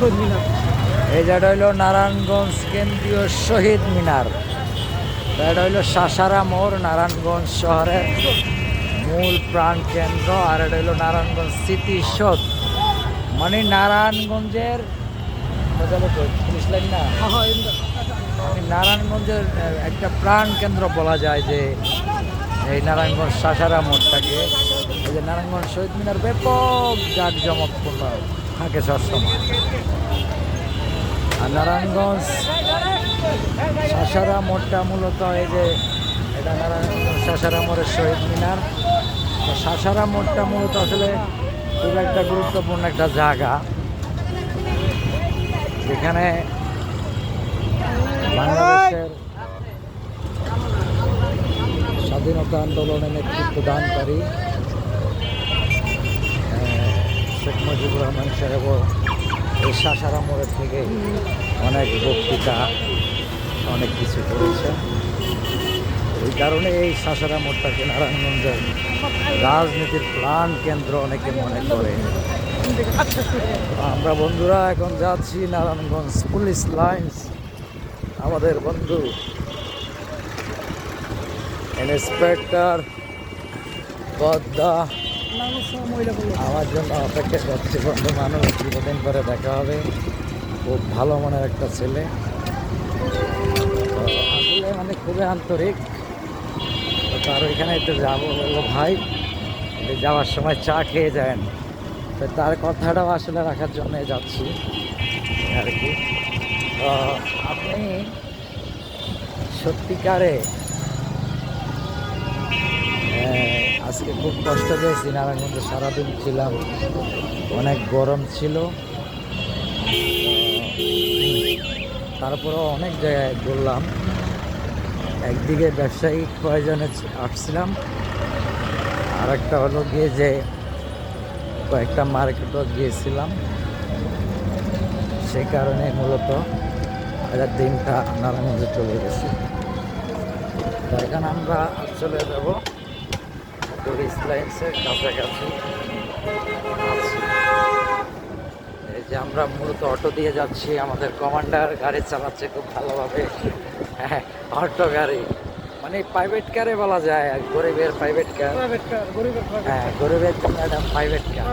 এই জায়গাটা হইল নারায়ণগঞ্জ কেন্দ্রীয় শহীদ মিনার। এটা হইল সাসারা মোড় নারায়ণগঞ্জ শহরের মূল প্রাণ কেন্দ্র আর এটা হইল নারায়ণগঞ্জ স্মৃতি সৌধ মানে নারায়ণগঞ্জের পুলিশ লাইন না? হ্যাঁ হ্যাঁ। মানে নারায়ণগঞ্জের একটা প্রাণ কেন্দ্র বলা যায় যে এই নারায়ণগঞ্জ সাসারা মোড়টাকে। এই যে নারায়ণগঞ্জ শহীদ মিনার ব্যাপক জাঁকজমকপূর্ণ। থাকে সবসময় আর নারায়ণগঞ্জ সাসারা মোড়টা মূলত এই যে এটা নারায়ণগঞ্জ সাসারা মোড়ের শহীদ মিনার। তো সাসারা মোড়টা মূলত আসলে খুব একটা গুরুত্বপূর্ণ একটা জায়গা। যেখানে বাংলাদেশের স্বাধীনতা আন্দোলনে নেতৃত্ব দানকারী মুজিবুর রহমান সাহেবও এই সাসারা মোড়ের থেকে অনেক বক্তৃতা, অনেক কিছু করেছেন। এই কারণে এই সাসারা মোড়টাকে নারায়ণগঞ্জের রাজনীতির প্রাণ কেন্দ্র অনেকে মনে করে। আমরা বন্ধুরা, এখন যাচ্ছি নারায়ণগঞ্জ পুলিশ লাইন্স। আমাদের বন্ধু ইন্সপেক্টর পদ্মা আমার জন্য অপেক্ষা করছে বন্ধু মানুষ, দীর্ঘদিন পরে দেখা হবে। খুব ভালো মনের একটা ছেলে। আসলে মানে খুবই আন্তরিক। তার ওইখানে একটু যাব বলল, ভাই যাওয়ার সময় চা খেয়ে যান। তো তার কথাটাও আসলে রাখার জন্য যাচ্ছি আর কি। আপনি সত্যিকারে আজকে খুব কষ্ট পেয়েছি, নারায়ণগঞ্জে সারাদিন ছিলাম, অনেক গরম ছিল। তারপরেও অনেক জায়গায় ঘুরলাম। একদিকে ব্যবসায়িক প্রয়োজনে আসছিলাম আর একটা হলো গিয়ে যে কয়েকটা মার্কেটও গিয়েছিলাম। সে কারণে মূলত আজকের দিনটা নারায়ণগঞ্জে চলে গেছে। এখন আমরা চলে যাব পুলিশ লাইন্সের কাছাকাছি আছি। এই যে আমরা মূলত অটো দিয়ে যাচ্ছি আমাদের কমান্ডার গাড়ি চালাচ্ছে খুব ভালোভাবে। হ্যাঁ অটো গাড়ি। মানে প্রাইভেট কারে বলা যায় গরিবের প্রাইভেট কার কার গরিবের হ্যাঁ গরিবের প্রাইভেট কার